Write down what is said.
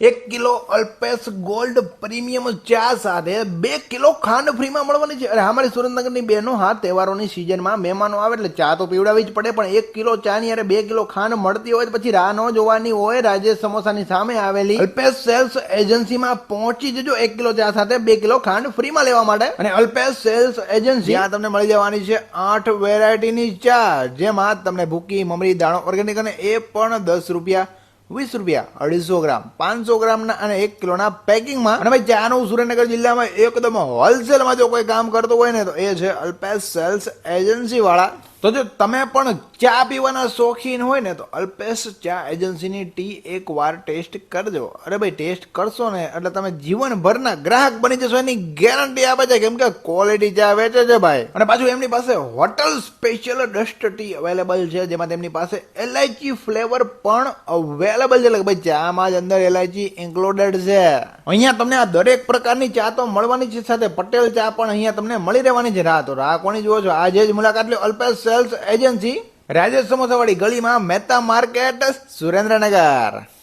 એક kilo અલ્પેસ gold premium ચા સાથે બે કિલો ખાંડ ફ્રીમાં મળવાની છે. અરે અમારી સુરેન્દ્રનગરની બહેનો, હા, તહેવારોની સિઝનમાં મહેમાનો આવે એટલે ચા તો પીવડાવી જ પડે, પણ એક કિલો ચાની અરે બે કિલો ખાંડ મળતી હોય પછી રાહ ન જોવાની હોય. રાજેશ સમોસાની સામે આવેલી અલ્પેશ સેલ્સ એજન્સીમાં પહોંચી જજો એક કિલો ચા સાથે બે કિલો ખાંડ ફ્રીમાં લેવા માટે. અને અલ્પેશ સેલ્સ એજન્સી આ તમને મળી જવાની છે આઠ વેરાયટીની ચા, જેમાં તમને ભૂકી, મમરી, દાણો ઓર્ગેનિક અને એ પણ દસ રૂપિયા વીસ રૂપિયા, અઢીસો ગ્રામ, પાંચસો ગ્રામના અને એક કિલોના પેકિંગમાં. અને ભાઈ ચાનું સુરેન્દ્રનગર જિલ્લામાં એકદમ હોલસેલમાં જો કોઈ કામ કરતો હોય ને, તો એ છે અલ્પેશ સેલ્સ એજન્સી વાળા. તો જો તમે પણ ચા પીવાના શોખીન હોય ને, તો અલ્પેશ ચા એજન્સીની ટી એક વાર ટેસ્ટ કરજો. અરે ભાઈ, ટેસ્ટ કરશો ને, એટલે તમે જીવનભરના ગ્રાહક બની જશો, એની ગેરંટી આપે છે, કેમ કે ક્વોલિટી ચા વેચે છે ભાઈ. અને પાછું એમની પાસે hotel special dust tea available છે, જેમાં તેમની પાસે એલાયચી ફ્લેવર પણ અવેલેબલ છે. એટલે ભાઈ, ચામાં જ અંદર એલાયચી ઇન્ક્લુડેડ છે. અહીંયા તમને આ દરેક પ્રકારની ચા તો મળવાની છે સાથે પટેલ ચા પણ અહીંયા તમને મળી રહેવાની છે રાહ તો રાહ કોની જુઓ છો? આજે જ મુલાકાત લ્યો અલ્પેશ સેલ્સ એજન્સી રાજેશ સમોસાવાળી ગલીમાં મહેતા માર્કેટ સુરેન્દ્રનગર.